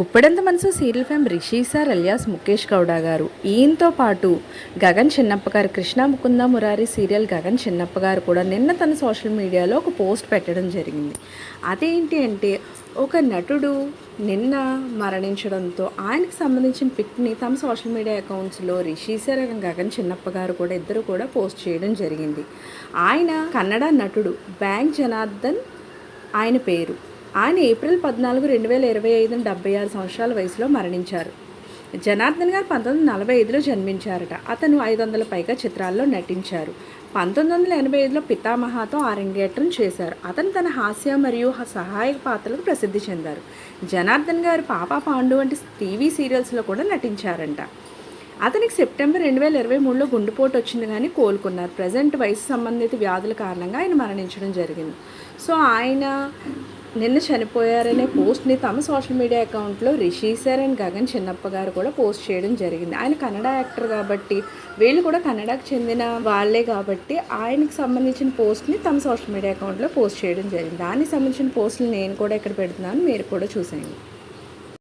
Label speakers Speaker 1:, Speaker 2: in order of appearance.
Speaker 1: Guppedantha Manasu serial fame Rishi sir alias Mukesh Gowda garu. ఈయనతో పాటు Gagan Chinnappa garu Krishna Mukunda Murari serial Gagan Chinnappa గారు కూడా నిన్న తన సోషల్ మీడియాలో ఒక పోస్ట్ పెట్టడం జరిగింది. అదేంటి అంటే ఒక నటుడు నిన్న మరణించడంతో ఆయనకు సంబంధించిన పిక్ని తమ సోషల్ మీడియా అకౌంట్స్లో రిషి సార్ గగన్ చిన్నప్ప గారు కూడా ఇద్దరు కూడా పోస్ట్ చేయడం జరిగింది. ఆయన కన్నడ నటుడు బ్యాంక్ జనార్దన్ ఆయన పేరు. ఆయన ఏప్రిల్ పద్నాలుగు రెండు వేల ఇరవై ఐదున డెబ్బై ఆరు సంవత్సరాల వయసులో మరణించారు. జనార్దన్ గారు పంతొమ్మిది వందల నలభై ఐదులో జన్మించారట. అతను ఐదు వందల పైగా చిత్రాల్లో నటించారు. పంతొమ్మిది వందల ఎనభై ఐదులో పితామహాతో ఆరంగేట్రం చేశారు. అతను తన హాస్య మరియు సహాయక పాత్రలకు ప్రసిద్ధి చెందారు. జనార్దన్ గారు పాపా పాండు వంటి టీవీ సీరియల్స్లో కూడా నటించారంట. అతనికి సెప్టెంబర్ రెండు వేల ఇరవై మూడులో గుండెపోటు వచ్చింది కానీ కోలుకున్నారు. ప్రజెంట్ వయసు సంబంధిత వ్యాధుల కారణంగా ఆయన మరణించడం జరిగింది. సో ఆయన నిన్న చనిపోయారనే పోస్ట్ని తమ సోషల్ మీడియా అకౌంట్లో రిషి సార్ అండ్ గగన్ చిన్నప్ప గారు కూడా పోస్ట్ చేయడం జరిగింది. ఆయన కన్నడ యాక్టర్ కాబట్టి వీళ్ళు కూడా కన్నడకు చెందిన వాళ్ళే కాబట్టి ఆయనకు సంబంధించిన పోస్ట్ని తమ సోషల్ మీడియా అకౌంట్లో పోస్ట్ చేయడం జరిగింది. దానికి సంబంధించిన పోస్టులు నేను కూడా ఇక్కడ పెడుతున్నాను మీరు కూడా చూసేయండి.